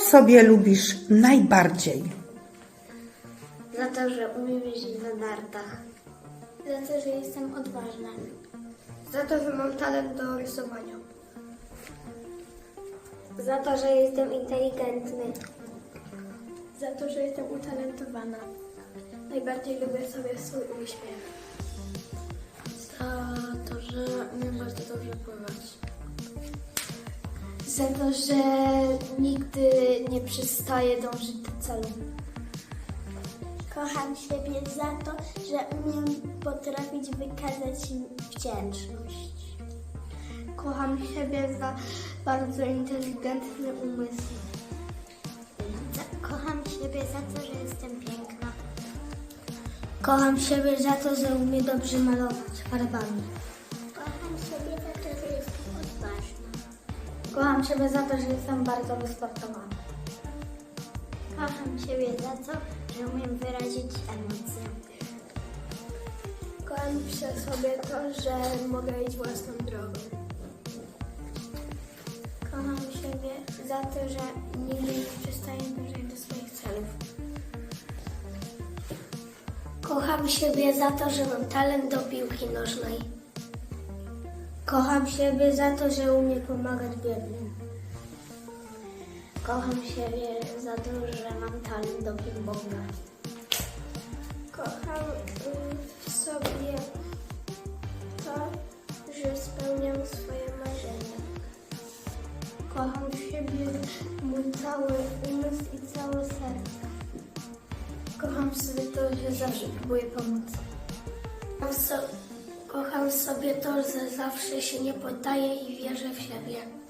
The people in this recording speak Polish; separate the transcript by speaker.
Speaker 1: sobie lubisz najbardziej?
Speaker 2: Za to, że umiem jeździć na nartach.
Speaker 3: Za to, że jestem odważna.
Speaker 2: Za to, że mam talent do rysowania. Za to, że jestem inteligentny.
Speaker 3: Za to, że jestem utalentowana. Najbardziej lubię sobie swój uśmiech.
Speaker 2: Za to, że umiem bardzo dobrze pływać.
Speaker 3: Za to, że nigdy nie przestaję dążyć do celu. Kocham siebie za to, że umiem potrafić wykazać wdzięczność. Kocham siebie za bardzo inteligentny umysł. Kocham siebie za to, że jestem piękna. Kocham siebie za to, że umiem dobrze malować farbami. Kocham siebie za to, że jestem odważna. Kocham siebie za to, że jestem bardzo wysportowana. Kocham siebie za to, że umiem wyrazić emocje. Kocham się sobie to, że mogę iść własną drogą. Kocham siebie za to, że nigdy nie przestaję dążyć do swoich celów. Kocham siebie za to, że mam talent do piłki nożnej. Kocham siebie za to, że umiem pomagać biednym. Kocham siebie za to, że mam talent do ping-ponga. Kocham y, w sobie to, że spełniam swoje marzenia. Kocham siebie, mój cały umysł i całe serce. Kocham sobie to, że zawsze próbuję pomóc. Kocham, so, kocham sobie to, że zawsze się nie poddaję i wierzę w siebie.